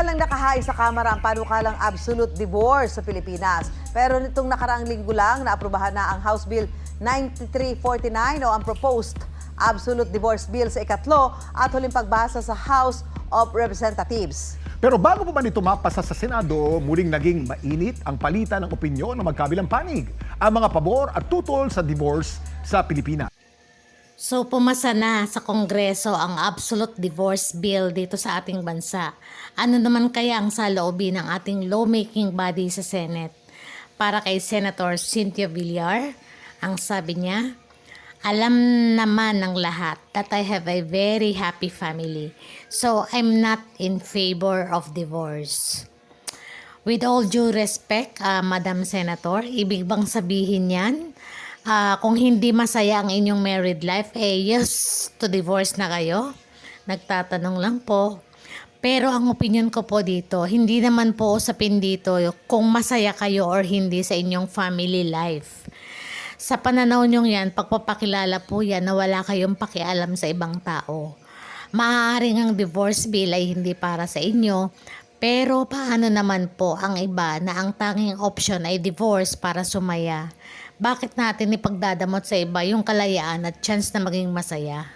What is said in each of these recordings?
Matagal nang sa Kamara ang panukalang absolute divorce sa Pilipinas. Pero nitong nakaraang linggo lang, naaprubahan na ang House Bill 9349 o ang proposed absolute divorce bill sa ikatlo at huling pagbasa sa House of Representatives. Pero bago pa man ito mapasa sa Senado, muling naging mainit ang palitan ng opinyon ng magkabilang panig, ang mga pabor at tutol sa divorce sa Pilipinas. So pumasa na sa Kongreso ang absolute divorce bill dito sa ating bansa. Ano naman kaya ang saloobin ng ating lawmaking body sa Senate? Para kay Senator Cynthia Villar, ang sabi niya, alam naman ng lahat that I have a very happy family. So I'm not in favor of divorce. With all due respect, ah, Madam Senator, ibig bang sabihin yan? Ah, kung hindi masaya ang inyong married life, eh yes to divorce na kayo? Nagtatanong lang po. Pero ang opinion ko po dito, hindi naman po usapin dito kung masaya kayo or hindi sa inyong family life. Sa pananaw nyong yan, pagpapakilala po yan na wala kayong pakialam sa ibang tao. Maaaring ang divorce bill ay hindi para sa inyo, pero paano naman po ang iba na ang tanging option ay divorce para sumaya? Bakit natin ipagdadamot sa iba yung kalayaan at chance na maging masaya?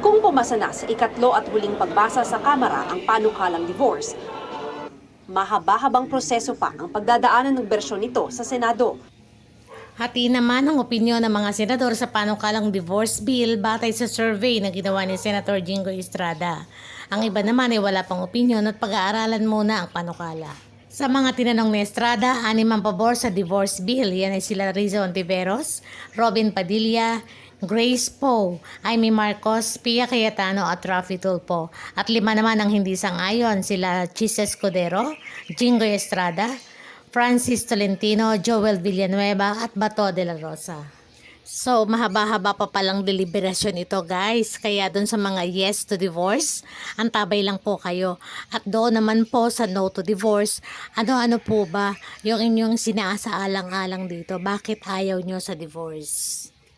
Kung pumasa na sa ikatlo at huling pagbasa sa Kamara ang panukalang divorce, mahaba-habang proseso pa ang pagdadaanan ng bersyon nito sa Senado. Hati naman ang opinyon ng mga senador sa panukalang divorce bill batay sa survey na ginawa ni Senator Jingo Estrada. Ang iba naman ay wala pang opinyon at pag-aaralan muna ang panukala. Sa mga tinanong ni Estrada, anim ang pabor sa divorce bill. Yan ay sila Rizzo Ontiveros, Robin Padilla, Grace Poe, Amy Marcos, Pia Cayetano at Rafi Tulpo. At lima naman ang hindi sang-ayon sila Chis Escudero, Jingo Estrada, Francis Tolentino, Joel Villanueva at Bato de la Rosa. So, mahaba-haba pa palang deliberasyon ito guys. Kaya doon sa mga yes to divorce, antabay lang po kayo. At doon naman po sa no to divorce, ano-ano po ba yung inyong sinasaalang-alang dito? Bakit ayaw nyo sa divorce?